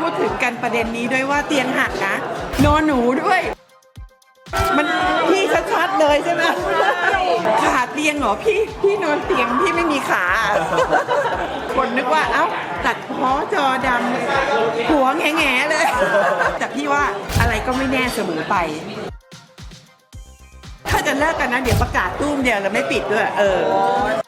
พูดถึงกันประเด็นนี้ด้วยว่าเตียงหักนะนอนหนูด้วย มันพี่ชัดๆเลยใช่ไหมขาเตียงเหรอพี่พี่นอนเตียงพี่ไม่มีขา คนนึกว่าเอ้าตัดพ้อจอดำหัวแง่ๆเลย แต่พี่ว่าอะไรก็ไม่แน่เสมอไป ถ้าจะเลิกกันนะเดี๋ยวประกาศตุ้มเดียวแล้วไม่ปิดด้วย เออ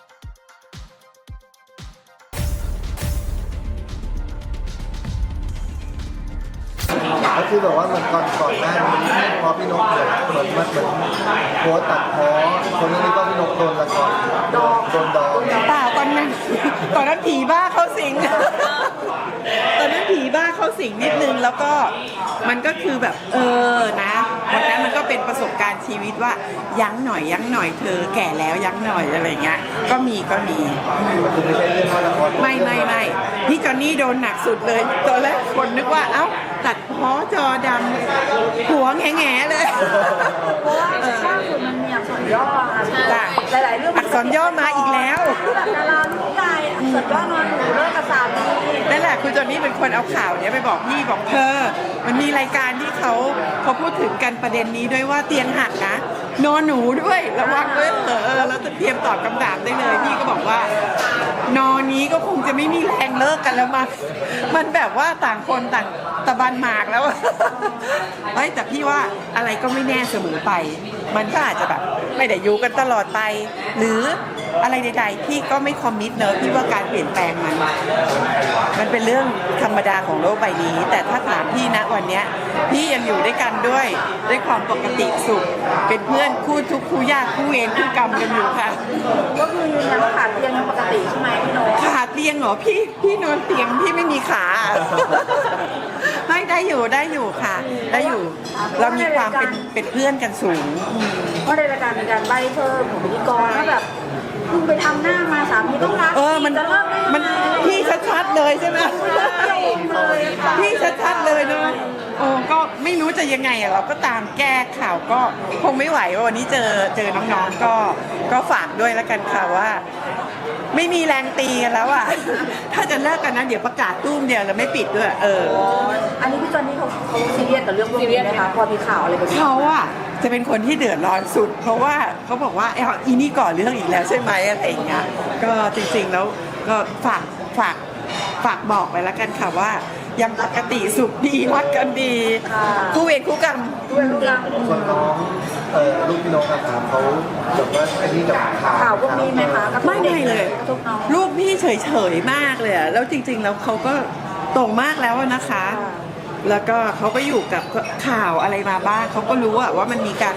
คือแบบว่าเหมือนก่อนก่อนหน้านี้พอพี่นกเหมือนเหมือนมันเหมือนโพสต์ตัดพ้อคนนี้ก็พี่นกโดนละครโดนโดนดองเปล่าตอนนั้นตอนนั้นผีบ้าเข้าสิง ตอนนั้นผีบ้าเข้าสิงนิดนึงแล้วก็มันก็คือแบบเออนะวันนั้นมันก็เป็นประสบการณ์ชีวิตว่ายั้งหน่อยยั้งหน่อยเธอแก่แล้วยั้งหน่อยอะไรเงี้ย ก็มีก็มีไม่ไม่ไม่พี่จอนนี่โดนหนักสุดเลยตอนแรกคนนึกว่า ตัดพ้อจอดำหัวแง่ๆเลยเพราะว่าล่าสุดมันมีอักษรย่อค่ะจ้ะหลายๆเรื่องอักษรย่อมาอีกแล้วแบบดาราลูกใหญ่อักษรย่อนอนหนูเลิกกับสามีนั่นแหละคุณจอนนี่เป็นคนเอาข่าวเนี้ยไปบอกพี่บอกเธอ มันมีรายการที่เขาเขาพูดถึงกันประเด็นนี้ด้วยว่าเตียงหักนะ นอนหนูด้วยระวังด้วยเถอะเอแล้วจะเตรียมตอบคำถามได้เลยพี่ก็บอกว่านอนนี้ก็คงจะไม่มีแรงเลิกกันแล้วมันมันแบบว่าต่างคนต่างตะบันหมากแล้วเฮ้ยแต่พี่ว่าอะไรก็ไม่แน่เสมอไป มันก็อาจจะแบบไม่ได้อยู่กันตลอดไป หรือ อะไรใดๆพี่ก็ไม่คอมมิตเนอะพี่ว่าการเปลี่ยนแปลงมัน มันเป็นเรื่องธรรมดาของโลกใบนี้ แต่ถ้าถามพี่นะวันเนี้ยพี่ยังอยู่ด้วยกันด้วยด้วยความปกติสุข เป็นเพื่อนคู่ทุกข์คู่ยากคู่เวรคู่กรรมกันอยู่ค่ะก็คือยืนยันว่าขาดเตียงยังปกติใช่ไหมพี่โน้ตขาเตียงเหรอพี่พี่นอนเตียงพี่ไม่มีขา ไม่ได้อยู่ได้อยู่ค่ะ ได้อยู่ เรามีความเป็นเป็นเพื่อนกันสูง เพราะในรายการมีการใบเพิ่มของพิธีกรว่าแบบ เพิ่งไปทำหน้ามาสามีต้องรักเออมันจะเลิกได้ยังไงมันพี่ชัดๆเลยใช่ไหม เลยค่ะ พี่ชัดๆเลยเนาะโอ้ก็ไม่รู้จะยังไงอะเราก็ตามแก้ข่าวก็คงไม่ไหวว่าวันนี้เจอเจอน้องๆก็ก็ฝากด้วยแล้วกันค่ะว่า ไม่มีแรงตีกันแล้วอะ ถ้าจะเลิกกันนะเดี๋ยวประกาศตุ้มเดียวแล้วไม่ปิดด้วย เออ อันนี้พี่จอนนี่เขาเขาซีเรียสกับเรื่องพวกนี้ไหมคะพอมีข่าวอะไรแบบนี้เขาอะ จะเป็นคนที่เดือดร้อนสุด เพราะว่าเขาบอกว่าไอ้อีนี่ก่อเรื่องอีกแล้วใช่ไหมอะไรอย่างเงี้ยก็จริงๆแล้วก็ฝากฝากฝากบอกไปแล้วกันค่ะว่ายังปกติสุขดีรักกันดีคู่เวรคู่กรรมด้วยลูกรังส่วนน้องเอ่อลูกพี่นกนะครับเขาแบบว่าอันนี้กับข่าวข่าวพวกนี้ไหมคะกระทบไม่ไม่เลยกระทบน้องลูกพี่เฉยๆมากเลยอะแล้วจริงๆแล้วเขาก็โตมากแล้วอะนะคะค่ะ แล้วก็เขาก็อยู่กับข่าวอะไรมาบ้างเขาก็รู้ว่ามันมีการ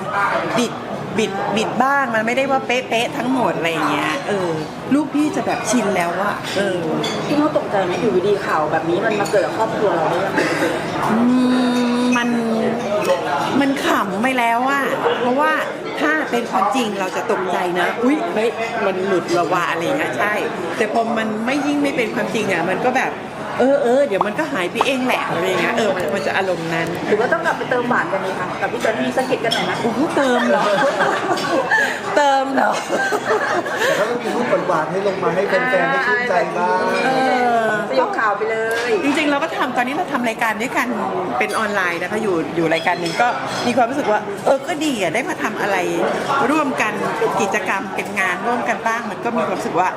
บิดบิดบิดบ้างมันไม่ได้ว่าเป๊ะๆทั้งหมดอะไรเงี้ยเออลูกพี่จะแบบชินแล้วอะเออพี่โน้ตกใจไหมอยู่ดีๆข่าวแบบนี้มันมาเกิดกับครอบครัวเราได้ยังไงอืมมันมันขำไปแล้วอะเพราะว่าถ้าเป็นความจริงเราจะตกใจนะอุ้ยเฮ้ยมันหลุดระวาอะไรเงี้ยใช่ แต่พอมันไม่ยิ่งไม่เป็นความจริงอะมันก็แบบ เออเออเดี๋ยวมันก็หายไปเองแหละอะไรอย่างเงี้ยเออมันมันจะอารมณ์นั้นหรือว่าต้องกลับไปเติมหวานกันไหมคะกับพี่จอนนี่สะกิดกันหน่อยนะ โอ้โหเติมเหรอ เติมเหรอ แต่ก็ต้องมีรูปหวานๆให้ลงมาให้แฟนๆได้ชื่นใจบ้างเออ สยบข่าวไปเลยจริงๆ เราก็ทำตอนนี้เราทำรายการด้วยกันเป็นออนไลน์นะคะอยู่อยู่รายการหนึ่งก็มีความรู้สึกว่า เออก็ดีอะได้มาทำอะไร ร่วมกันเป็นกิจกรรมเป็นงานร่วมกันบ้าง มันก็มีความรู้สึกว่า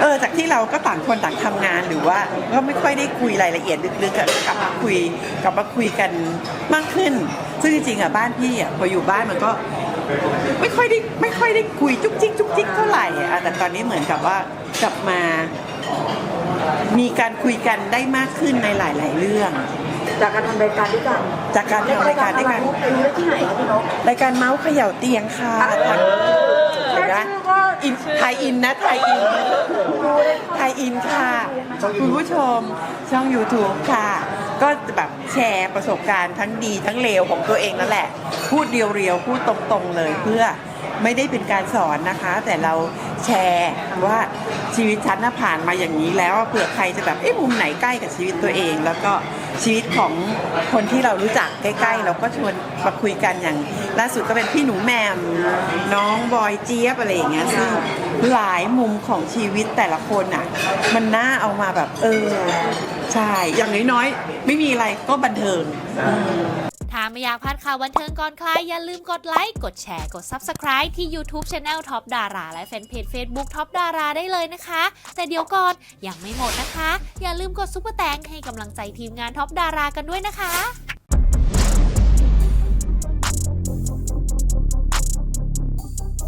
เออจากที่เราก็ต่างคนต่างทำงานหรือว่าก็ไม่ค่อยได้คุยรายละเอียดลึกๆอะกลับมาคุยกลับมาคุยกันมากขึ้น ซึ่งจริงๆอะบ้านพี่อะพออยู่บ้านมันก็ไม่ค่อยได้ไม่ค่อยได้คุยจุกจิกจุกจิกเท่าไหร่อะแต่ตอนนี้เหมือนกับว่ากลับมา มีการคุยกันได้มากขึ้นในหลาย ๆ เรื่องจากการทำรายการด้วยกัน จากการทำรายการด้วยกันไปดูได้ที่ไหนคะพี่นกรายการเมาส์เขย่าเตียงค่ะทางเดี๋ยว นะอินไทยอินนะไทยอินไทยอินค่ะ คุณผู้ชมช่อง YouTube ค่ะ ก็แบบแชร์ประสบการณ์ทั้งดีทั้งเลวของตัวเองนั่นแหละ พูดเรียวๆ พูดตรงๆเลยเพื่อไม่ได้เป็นการสอนนะคะ แต่เรา แชร์ว่าชีวิตฉันน่ะผ่านมาอย่างนี้แล้วเผื่อใครจะแบบเอ๊ะมุมไหนใกล้กับชีวิตตัวเอง แล้วก็ชีวิตของคนที่เรารู้จักใกล้ๆ เราก็ชวนมาคุยกันอย่าง ล่าสุดก็เป็นพี่หนูแมมน้องบอยเจี๊ยบอะไรอย่างเงี้ยซึ่งหลายมุมของชีวิตแต่ละคนอะ มันน่าเอามาแบบเออใช่อย่างน้อยๆไม่มีอะไรก็บันเทิง ถ้าไม่อยากพลาดข่าวบันเทิงก่อนใครอย่าลืมกดไลค์ กดแชร์ กด Subscribe ที่ YouTube Channel Top ดาราและแฟนเพจ Facebook Top ดาราได้เลยนะคะ แต่เดี๋ยวก่อนยังไม่หมดนะคะ อย่าลืมกดซุปเปอร์แตงให้กำลังใจทีมงานท็อปดารากันด้วยนะคะ